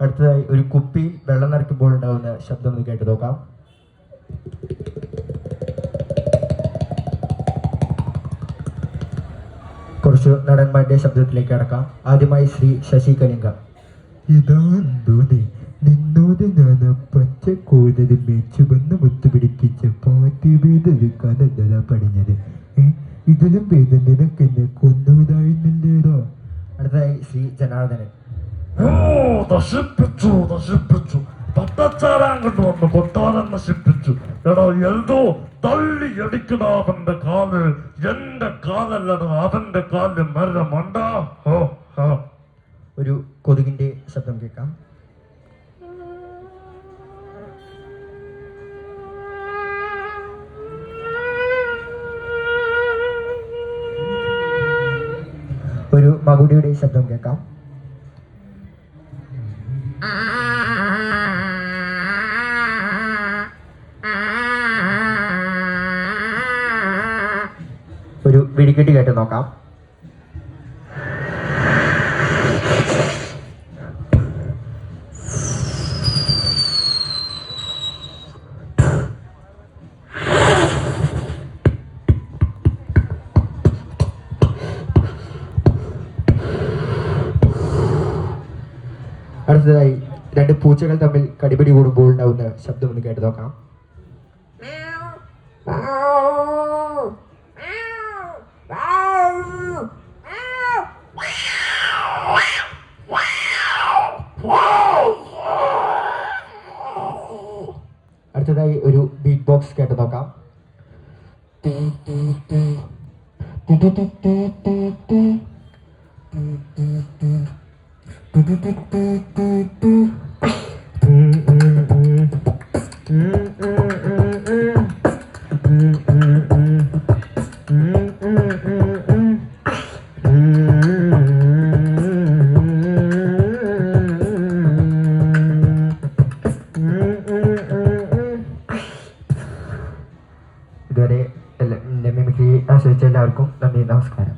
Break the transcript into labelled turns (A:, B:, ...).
A: അടുത്തതായി ഒരു കുപ്പി വെള്ളം നിറയ്ക്കുമ്പോൾ ഉണ്ടാകുന്ന ശബ്ദം ഒന്ന് കേട്ട് നോക്കാം. കുറച്ച് നടന്മാരുടെ ശബ്ദത്തിലേക്ക് അടക്കാം ആദ്യമായി ശ്രീ ശശി കലിംഗ ഇതാന്തോടെ നിന്നോട് ഞാൻ ആ പച്ച മേച്ചു വന്ന് മുത്തുപിടിപ്പിച്ച പാട്ടുവേദൊരു കഥ പണിഞ്ഞത്. ഏ ഇതിലും വേദന നിനക്ക് എന്നെ കൊന്നുവിടായിരുന്നില്ലേടാ അടുത്തതായി ശ്രീ ജനാർദ്ദനൻ.
B: ഓ നശിപ്പിച്ചു നശിപ്പിച്ചു. പട്ടച്ചാരാൻ കൊണ്ടുവന്ന് കൊട്ടാരം നശിപ്പിച്ചു. എടാ എന്തോ തള്ളി അടിക്കണ അവന്റെ കാൽ. എന്റെ കാലല്ലട അവന്റെ കാൽ മരമണ്ട
A: ഒരു കൊതുകിന്റെ ശബ്ദം കേൾക്കാം. ഒരു മകുടിയുടെ ശബ്ദം കേൾക്കാം. ഒരു വെടിക്കെട്ട് കേട്ട് നോക്കാം. അടുത്തതായി രണ്ട് പൂച്ചകൾ തമ്മിൽ കടിപിടി കൂടുമ്പോൾ ഉണ്ടാവുന്ന ശബ്ദം ഒന്ന് കേട്ട് നോക്കാം. അടുത്തതായി ഒരു ബീറ്റ് ബോക്സ് കേട്ട് നോക്കാം. ഇതുവരെ എല്ലാ- എൻ്റെ മിമിക്രി ആശ്രയിച്ച എല്ലാവർക്കും നന്ദി നമസ്കാരം